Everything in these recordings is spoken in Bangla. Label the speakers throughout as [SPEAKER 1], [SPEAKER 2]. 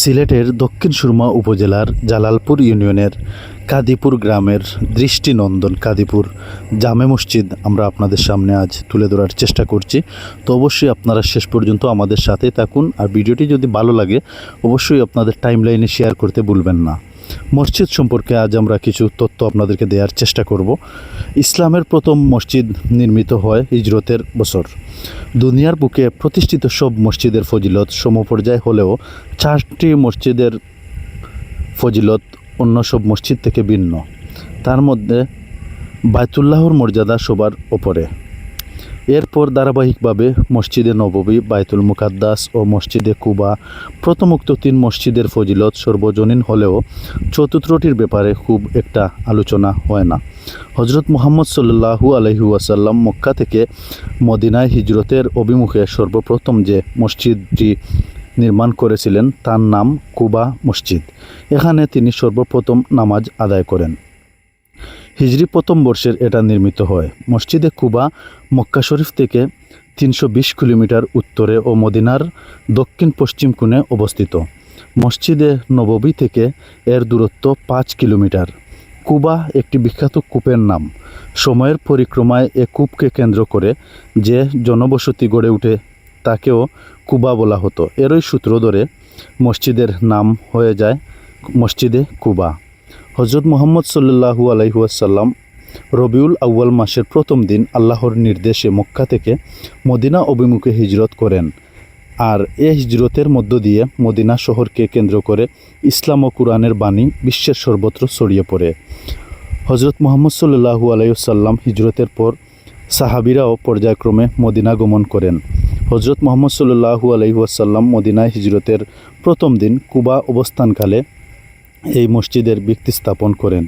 [SPEAKER 1] সিলেটের দক্ষিণ সুরমা উপজেলার জালালপুর ইউনিয়নের কাদিপুর গ্রামের দৃষ্টিনন্দন কাদিপুর জামে মসজিদ আমরা আপনাদের সামনে আজ তুলে ধরার চেষ্টা করছি। তো অবশ্যই আপনারা শেষ পর্যন্ত আমাদের সাথে থাকুন আর ভিডিওটি যদি ভালো লাগে, অবশ্যই আপনাদের টাইমলাইনে শেয়ার করতে ভুলবেন না। মসজিদ সম্পর্কে আজ আমরা কিছু তথ্য আপনাদেরকে দেওয়ার চেষ্টা করব। ইসলামের প্রথম মসজিদ নির্মিত হয় হিজরতের বছর। দুনিয়ার বুকে প্রতিষ্ঠিত সব মসজিদের ফজিলত সমপর্যায় হলেও চারটি মসজিদের ফজিলত অন্য সব মসজিদ থেকে ভিন্ন। তার মধ্যে বায়তুল্লাহর মর্যাদা সবার ওপরে। এরপর ধারাবাহিকভাবে মসজিদে নববী বায়তুল মুকাদ্দাস ও মসজিদে কুবা প্রথমোক্ত তিন মসজিদের ফজিলত সর্বজনীন হলেও চতুর্থটির ব্যাপারে খুব একটা আলোচনা হয় না। হজরত মুহাম্মদ সাল্লাহু আলহি মক্কা থেকে মদিনায় হিজরতের অভিমুখে সর্বপ্রথম যে মসজিদটি নির্মাণ করেছিলেন তার নাম কুবা মসজিদ। এখানে তিনি সর্বপ্রথম নামাজ আদায় করেন। হিজরি প্রথম বর্ষের এটা নির্মিত হয়। মসজিদে কুবা, মক্কা শরীফ থেকে তিনশো বিশ কিলোমিটার উত্তরে ও মদিনার দক্ষিণ পশ্চিম কোণে অবস্থিত। মসজিদে নববী থেকে এর দূরত্ব পাঁচ কিলোমিটার। কুবা একটি বিখ্যাত কূপের নাম। সময়ের পরিক্রমায় এ কূপকে কেন্দ্র করে যে জনবসতি গড়ে ওঠে তাকেও কুবা বলা হতো। এরই সূত্র ধরে মসজিদের নাম হয়ে যায় মসজিদে কুবা। হজরত মোহাম্মদ সাল্লু আলাইহুয়াসাল্লাম রবিউল আউয়াল মাসের প্রথম দিন আল্লাহর নির্দেশে মক্কা থেকে মদিনা অভিমুখে হিজরত করেন। আর এ হিজরতের মধ্য দিয়ে মদিনা শহরকে কেন্দ্র করে ইসলাম ও কুরআনের বাণী বিশ্বের সর্বত্র ছড়িয়ে পড়ে। হজরত মোহাম্মদ সাল্লু আলাইসাল্লাম হিজরতের পর সাহাবিরাও পর্যায়ক্রমে মদিনা গমন করেন। হজরত মোহাম্মদ সাল্লু আলহিহাসাল্লাম মদিনায় হিজরতের প্রথম দিন কুবা অবস্থানকালে এই মসজিদের ভিত্তি স্থাপন করেন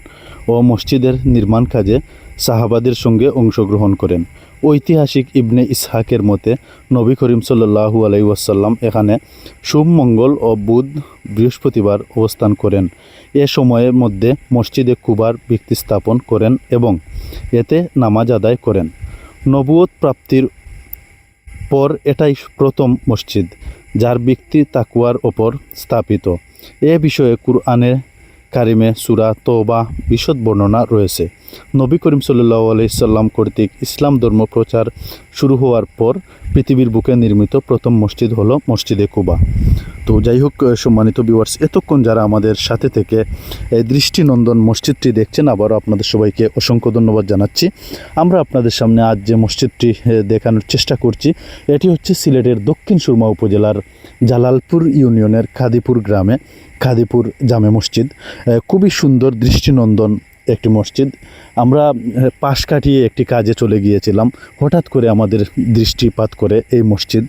[SPEAKER 1] ও মসজিদের নির্মাণ কাজে সাহাবাদের সঙ্গে অংশগ্রহণ করেন। ঐতিহাসিক ইবনে ইসহাকের মতে, নবী করিম সাল্লাহু আলাইসাল্লাম এখানে শুভ মঙ্গল ও বুধ বৃহস্পতিবার অবস্থান করেন। এ সময়ের মধ্যে মসজিদে কুবার ভিত্তি স্থাপন করেন এবং এতে নামাজ আদায় করেন। নবুয়ত প্রাপ্তির পর এটাই প্রথম মসজিদ। যার ব্যক্তি তাকুয়ার ওপর স্থাপিত। এ বিষয়ে কুরআনে কারিমে সুরা তোবা বিশদ বর্ণনা রয়েছে। নবী করিম সাল্লাহ আলাইসাল্লাম কর্তৃক ইসলাম ধর্ম প্রচার শুরু হওয়ার পর পৃথিবীর বুকে নির্মিত প্রথম মসজিদ হলো মসজিদে কুবা। তো যাই হোক সম্মানিত ভিউয়ার্স এতক্ষণ যারা আমাদের সাথে থেকে এই দৃষ্টিনন্দন মসজিদটি দেখছেন, আবারও আপনাদের সবাইকে অসংখ্য ধন্যবাদ জানাচ্ছি। আমরা আপনাদের সামনে আজ যে মসজিদটি দেখানোর চেষ্টা করছি, এটি হচ্ছে সিলেটের দক্ষিণ সুরমা উপজেলার জালালপুর ইউনিয়নের খাদিপুর গ্রামে, খাদিপুর জামে মসজিদ। খুবই সুন্দর দৃষ্টিনন্দন একটি মসজিদ। আমরা পাশ কাটিয়ে একটি কাজে চলে গিয়েছিলাম। হঠাৎ করে আমাদের দৃষ্টিপাত করে এই মসজিদ।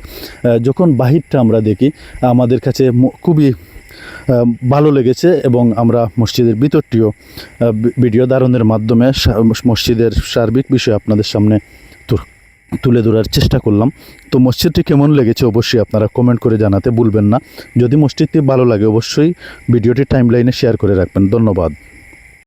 [SPEAKER 1] যখন বাহিরটা আমরা দেখি, আমাদের কাছে খুবই ভালো লেগেছে এবং আমরা মসজিদের ভিতরটিও ভিডিও ধারণের মাধ্যমে মসজিদের সার্বিক বিষয় আপনাদের সামনে তুলে ধরার চেষ্টা করলাম। তো মসজিদটি কেমন লেগেছে অবশ্যই আপনারা কমেন্ট করে জানাতে ভুলবেন না। যদি মসজিদটি ভালো লাগে অবশ্যই ভিডিওটি টাইমলাইনে শেয়ার করে রাখবেন। ধন্যবাদ।